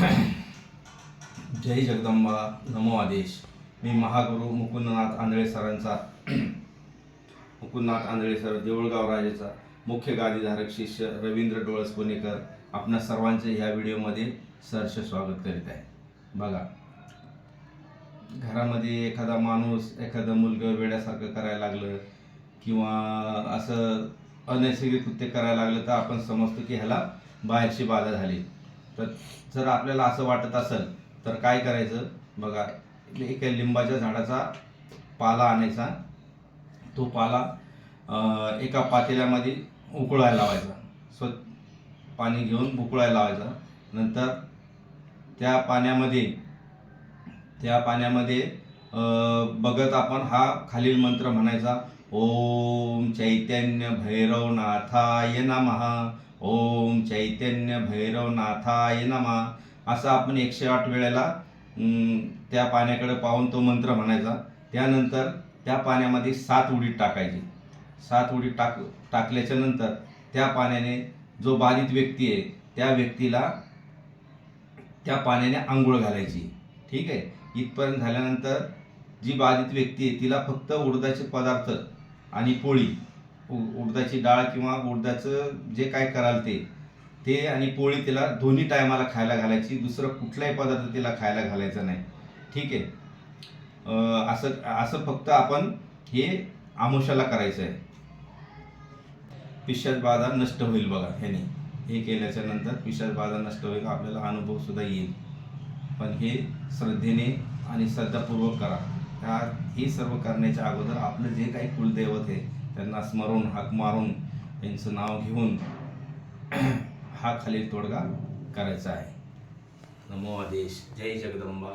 जय जगदंबा नमो आदेश. मी महागुरु मुकुंदनाथ आंधळे सरांचा मुकुंदनाथ आंधळे सर देऊळगाव राजेचा मुख्य गादीधारक शिष्य रवींद्र डोळस पुणेकर आपणा सर्वांचे ह्या व्हिडिओमध्ये सहर्ष स्वागत करीत आहे. बघा घरामध्ये एखादा माणूस एखादं मुलगं वेड्यासारखं करायला लागलं किंवा असं अनैसर्गिक कृत्य करायला लागलं तर आपण समजतो की ह्याला बाहेरची बाधा झाली. तर जर आपल्याला असं वाटत असेल तर काय करायचं? बघा एका लिंबाच्या झाडाचा पाला आणायचा. तो पाला एका पातेल्यामध्ये उकळायला लावायचा. स्व पाणी घेऊन उकळायला लावायचा. नंतर त्या पाण्यामध्ये त्या पाण्यामध्ये बघत आपण हा खालील मंत्र म्हणायचा. ओम चैतन्य भैरवनाथाय नमः. ओम चैतन्य भैरवनाथाय नमः. असं आपण एकशे आठ वेळेला त्या पाण्याकडे पाहून तो मंत्र म्हणायचा. त्यानंतर त्या पाण्यामध्ये सात उडी टाकायची. सात उडी टाक टाकल्याच्या नंतर त्या पाण्याने जो बाधित व्यक्ती आहे त्या व्यक्तीला त्या पाण्याने आंघोळ घालायची. ठीक आहे? इथपर्यंत झाल्यानंतर जी बाधित व्यक्ती आहे तिला फक्त उडदाचे पदार्थ आणि पोळी उडदाची डाळ किंवा उडदाचं जे काय कराल ते ते आणि पोळी तिला दोन्ही टायमाला खायला घालायची दुसरं कुठलाही पदार्थ तिला खायला घालायचा नाही. ठीक आहे? असं असं फक्त आपण हे आमोशाला करायचं आहे. पिशाच बाधा नष्ट होईल बघा ह्याने हे केल्याच्यानंतर पिशाच बाधा नष्ट होईल आपल्याला अनुभवसुद्धा येईल. पण हे श्रद्धेने आणि श्रद्धापूर्वक करा. ह्या हे सर्व करण्याच्या अगोदर आपलं जे काही कुलदैवत आहे त्यांना स्मरून हाक मारून त्यांचं नाव घेऊन हा खालील तोडगा करायचा आहे. नमो आदेश. जय जगदंबा.